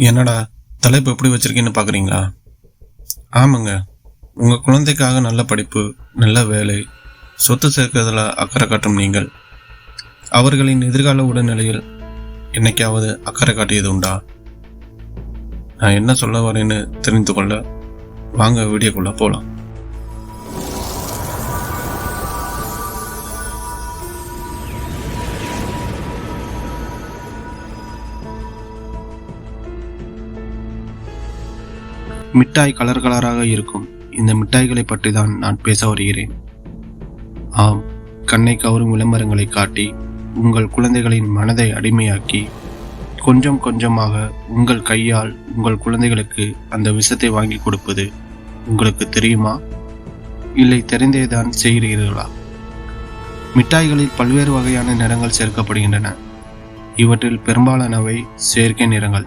என்னடா தலைப்பு எப்படி வச்சுருக்கீன்னு பார்க்குறீங்களா ஆமாங்க. உங்கள் குழந்தைக்காக நல்ல படிப்பு நல்ல வேலை சொத்து சேர்க்கறதுல அக்கறை காட்டும் நீங்கள். அவர்களின் எதிர்கால உடல்நிலையில் என்னைக்காவது அக்கறை காட்டியது உண்டா? நான் என்ன சொல்ல வரேன்னு தெரிந்து கொள்ள வாங்க வீடியோக்குள்ளே போகலாம் மிட்டாய் கலர் கலராக இருக்கும். இந்த மிட்டாய்களை பற்றி தான் நான் பேச வருகிறேன். ஆம் கண்ணை கவரும் விளம்பரங்களை காட்டி உங்கள் குழந்தைகளின் மனதை அடிமையாக்கி கொஞ்சம் கொஞ்சமாக உங்கள் கையால் உங்கள் குழந்தைகளுக்கு அந்த விஷத்தை வாங்கி கொடுப்பது உங்களுக்கு தெரியுமா? இல்லை தெரிந்தே தான் செய்கிறீர்களா? மிட்டாய்களில் பல்வேறு வகையான நிறங்கள் சேர்க்கப்படுகின்றன. இவற்றில் பெரும்பாலானவை செயற்கை நிறங்கள்.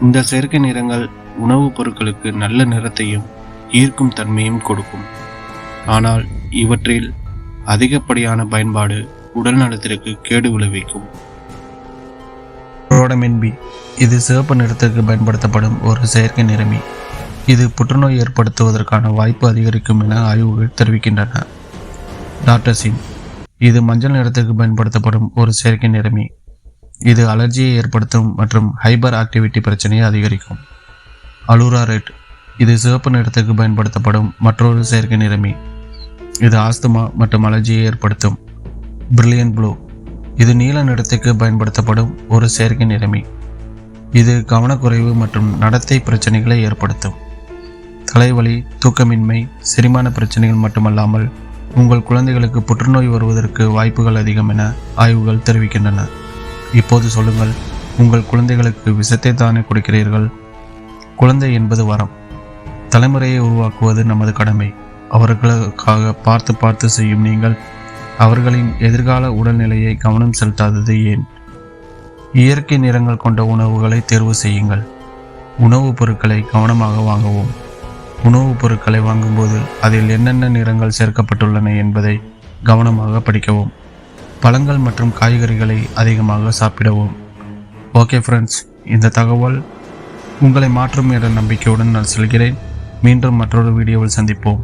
இந்த செயற்கை நிறங்கள் உணவுப் பொருட்களுக்கு நல்ல நிறத்தையும் ஈர்க்கும் தன்மையும் கொடுக்கும். ஆனால் இவற்றில் அதிகப்படியான பயன்பாடு உடல் நலத்திற்கு கேடு விளைவிக்கும். ரோடமின் பி இது சிவப்பு நிறத்திற்கு பயன்படுத்தப்படும் ஒரு செயற்கை நிறமி. இது புற்றுநோய் ஏற்படுத்துவதற்கான வாய்ப்பு அதிகரிக்கும் என ஆய்வுகள் தெரிவிக்கின்றன. டாக்டர்சின் இது மஞ்சள் நிறத்திற்கு பயன்படுத்தப்படும் ஒரு செயற்கை நிறமி. இது அலர்ஜியை ஏற்படுத்தும் மற்றும் ஹைபர் ஆக்டிவிட்டி பிரச்சனையை அதிகரிக்கும். அலூரா ரெட் இது சிவப்பு நிறத்துக்கு பயன்படுத்தப்படும் மற்றொரு செயற்கை நிறமி. இது ஆஸ்துமா மற்றும் அலர்ஜியை ஏற்படுத்தும். பிரில்லியன் ப்ளூ இது நீல நிறத்துக்கு பயன்படுத்தப்படும் ஒரு செயற்கை நிறமி. இது கவனக்குறைவு மற்றும் நடத்தை பிரச்சனைகளை ஏற்படுத்தும். தலைவலி தூக்கமின்மை செரிமான பிரச்சனைகள் மட்டுமல்லாமல் உங்கள் குழந்தைகளுக்கு புற்றுநோய் வருவதற்கு வாய்ப்புகள் அதிகம் என ஆய்வுகள் தெரிவிக்கின்றன. இப்போது சொல்லுங்கள் உங்கள் குழந்தைகளுக்கு விஷத்தை தானே கொடுக்கிறீர்கள்? குழந்தை என்பது வரம். தலைமுறையை உருவாக்குவது நமது கடமை. அவர்களுக்காக பார்த்து பார்த்து செய்யும் நீங்கள் அவர்களின் எதிர்கால உடல்நிலையை கவனம் செலுத்தாதது ஏன்? இயற்கை நிறங்கள் கொண்ட உணவுகளை தேர்வு செய்யுங்கள். உணவுப் பொருட்களை கவனமாக வாங்கவும். உணவுப் பொருட்களை வாங்கும்போது அதில் என்னென்ன நிறங்கள் சேர்க்கப்பட்டுள்ளன என்பதை கவனமாக படிக்கவும். பழங்கள் மற்றும் காய்கறிகளை அதிகமாக சாப்பிடவும். ஓகே ஃப்ரெண்ட்ஸ் இந்த தகவல் உங்களை மாற்றும் என்ற நம்பிக்கையுடன் நான் செல்கிறேன். மீண்டும் மற்றொரு வீடியோவில் சந்திப்போம்.